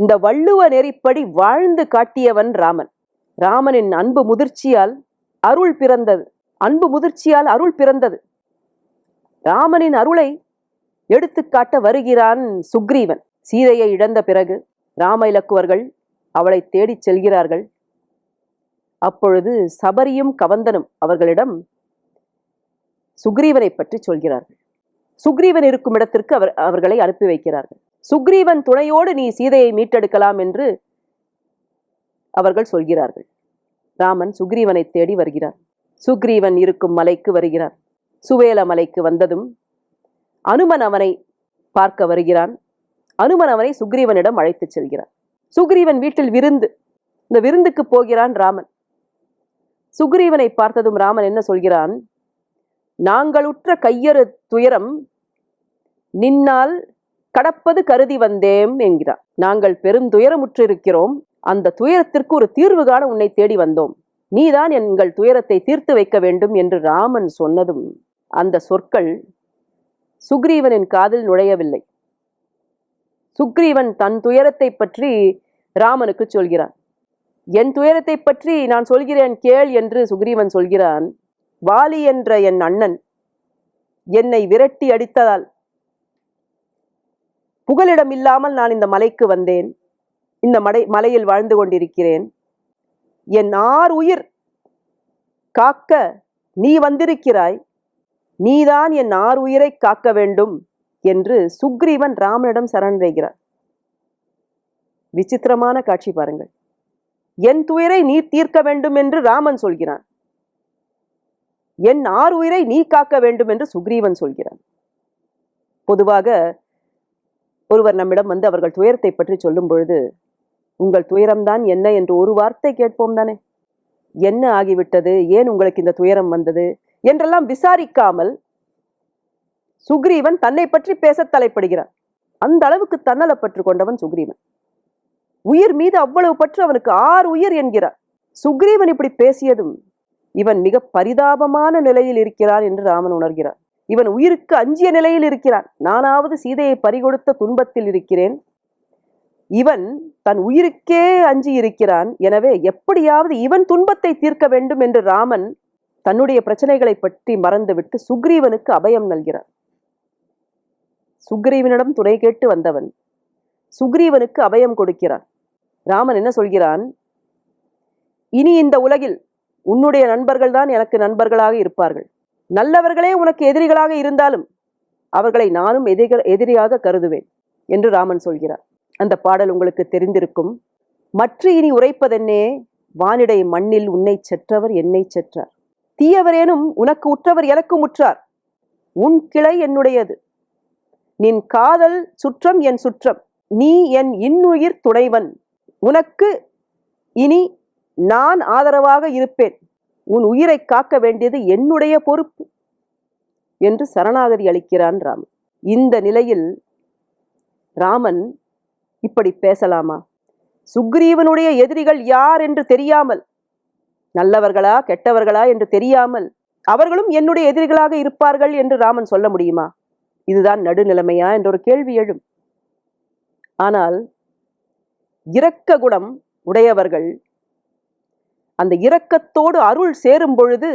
இந்த வள்ளுவ நெறிப்படி வாழ்ந்து காட்டியவன் ராமன். ராமனின் அன்பு முதிர்ச்சியால் அருள் பிறந்தது. அன்பு முதிர்ச்சியால் அருள் பிறந்தது. ராமனின் அருளை எடுத்துக்காட்ட வருகிறான் சுக்ரீவன். சீதையை இழந்த பிறகு ராம இலக்குவர்கள் அவளை தேடிச் செல்கிறார்கள். அப்பொழுது சபரியும் கவந்தனும் அவர்களிடம் சுக்ரீவனை பற்றி சொல்கிறார்கள். சுக்ரீவன் இருக்கும் இடத்திற்கு அவர் அவர்களை அனுப்பி வைக்கிறார்கள். சுக்ரீவன் துணையோடு நீ சீதையை மீட்டெடுக்கலாம் என்று அவர்கள் சொல்கிறார்கள். ராமன் சுக்ரீவனை தேடி வருகிறார். சுக்ரீவன் இருக்கும் மலைக்கு வருகிறார். சுவேல மலைக்கு வந்ததும் அனுமன் அவனை பார்க்க வருகிறான். அனுமன் அவனை சுக்ரீவனிடம் அழைத்துச் செல்கிறான் சுக்ரீவன் வீட்டில் விருந்து இந்த விருந்துக்கு போகிறான் ராமன். சுக்ரீவனை பார்த்ததும் ராமன் என்ன சொல்கிறான்? நாங்களுற்ற கையறு துயரம் நின்னால் கடப்பது கருதி வந்தேம் என்கிறான் நாங்கள் பெருந்துயரமுற்றிருக்கிறோம் அந்த துயரத்திற்கு ஒரு தீர்வு காண உன்னை தேடி வந்தோம். நீதான் எங்கள் துயரத்தை தீர்த்து வைக்க வேண்டும் என்று ராமன் சொன்னதும் அந்த சொற்கள் சுக்ரீவனின் காதில் நுழையவில்லை. சுக்ரீவன் தன் துயரத்தை பற்றி ராமனுக்கு சொல்கிறான். என் துயரத்தை பற்றி நான் சொல்கிறேன் கேள் என்று சுக்ரீவன் சொல்கிறான். வாலி என்ற என் அண்ணன் என்னை விரட்டி அடித்ததால் புகலிடம் இல்லாமல் நான் இந்த மலைக்கு வந்தேன். இந்த மலை மலையில் வாழ்ந்து கொண்டிருக்கிறேன். என் ஆறு உயிர் காக்க நீ வந்திருக்கிறாய். நீதான் என் ஆறு உயிரை காக்க வேண்டும் என்று சுக்ரீவன் ராமனிடம் சரணடைகிறார் விசித்திரமான காட்சி பாருங்கள். என் துயரை நீ தீர்க்க வேண்டும் என்று ராமன் சொல்கிறான். என் ஆறு உயிரை நீ காக்க வேண்டும் என்று சுக்ரீவன் சொல்கிறான். பொதுவாக ஒருவர் நம்மிடம் வந்து அவர்கள் துயரத்தை பற்றி சொல்லும் பொழுது உங்கள் துயரம்தான் என்ன? என்று ஒரு வார்த்தை கேட்போம் தானே. என்ன ஆகிவிட்டது? ஏன் உங்களுக்கு இந்த துயரம் வந்தது? என்றெல்லாம் விசாரிக்காமல் சுக்ரீவன் தன்னை பற்றி பேச தலைப்படுகிறான் அந்த அளவுக்கு தன்னலப்பற்று கொண்டவன் சுக்ரீவன். உயிர் மீது அவ்வளவு பற்று அவனுக்கு ஆறு உயிர் என்கிறார். சுக்ரீவன் இப்படி பேசியதும் இவன் மிக பரிதாபமான நிலையில் இருக்கிறான் என்று ராமன் உணர்கிறான். இவன் உயிருக்கு அஞ்சிய நிலையில் இருக்கிறான். நானாவது சீதையை பறிகொடுத்த துன்பத்தில் இருக்கிறேன். இவன் தன் உயிருக்கே அஞ்சி இருக்கிறான். எனவே எப்படியாவது இவன் துன்பத்தை தீர்க்க வேண்டும் என்று ராமன் தன்னுடைய பிரச்சனைகளை பற்றி மறந்துவிட்டு சுக்ரீவனுக்கு அபயம் நல்கிறான். சுக்ரீவனிடம் துணை கேட்டு வந்தவன் சுக்ரீவனுக்கு அபயம் கொடுக்கிறான். ராமன் என்ன சொல்கிறான்? இனி இந்த உலகில் உன்னுடைய நண்பர்கள் தான் எனக்கு நண்பர்களாக இருப்பார்கள். நல்லவர்களே உனக்கு எதிரிகளாக இருந்தாலும் அவர்களை நானும் எதிரிகள் எதிரியாக கருதுவேன் என்று ராமன் சொல்கிறார். அந்த பாடல் உங்களுக்கு தெரிந்திருக்கும். மற்ற இனி உரைப்பதென்னே? வானிடை மண்ணில் உன்னை செற்றவர் என்னை செற்றார். தீயவரேனும் உனக்கு உற்றவர் எனக்கும் உற்றார். உன் கிளை என்னுடையது. நின் காதல் சுற்றம் என் சுற்றம். நீ என் இன்னுயிர் துணைவன். உனக்கு இனி நான் ஆதரவாக இருப்பேன். உன் உயிரை காக்க வேண்டியது என்னுடைய பொறுப்பு என்று சரணாகதி அளிக்கிறான் ராமன். இந்த நிலையில் ராமன் இப்படி பேசலாமா? சுக்ரீவனுடைய எதிரிகள் யார் என்று தெரியாமல் நல்லவர்களா கெட்டவர்களா என்று தெரியாமல் அவர்களும் என்னுடைய எதிரிகளாக இருப்பார்கள் என்று ராமன் சொல்ல முடியுமா? இதுதான் நடுநிலைமையா என்ற ஒரு கேள்வி எழும். ஆனால் இரக்க குணம் உடையவர்கள் அந்த இரக்கத்தோடு அருள் சேரும் பொழுது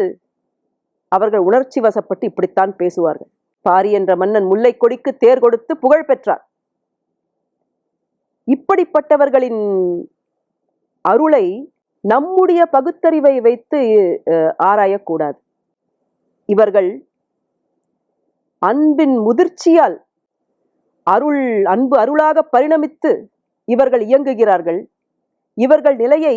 அவர்கள் உணர்ச்சி வசப்பட்டு இப்படித்தான் பேசுவார்கள். பாரி என்ற மன்னன் முல்லை கொடிக்கு தேர் கொடுத்து புகழ் பெற்றார். இப்படிப்பட்டவர்களின் அருளை நம்முடைய பகுத்தறிவை வைத்து அஹ், ஆராயக்கூடாது. இவர்கள் அன்பின் முதிர்ச்சியால் அருள் அன்பு அருளாக பரிணமித்து இவர்கள் இயங்குகிறார்கள். இவர்கள் நிலையை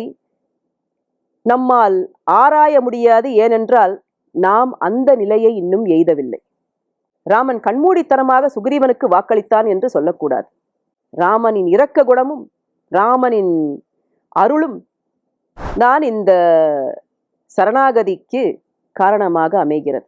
நம்மால் ஆராய முடியாது ஏனென்றால் நாம் அந்த நிலையை இன்னும் எய்தவில்லை. ராமன் கண்மூடித்தனமாக சுகிரீவனுக்கு வாக்களித்தான் என்று சொல்லக்கூடாது. ராமனின் இரக்க குணமும் ராமனின் அருளும் தான் இந்த சரணாகதிக்கு காரணமாக அமைகிறது.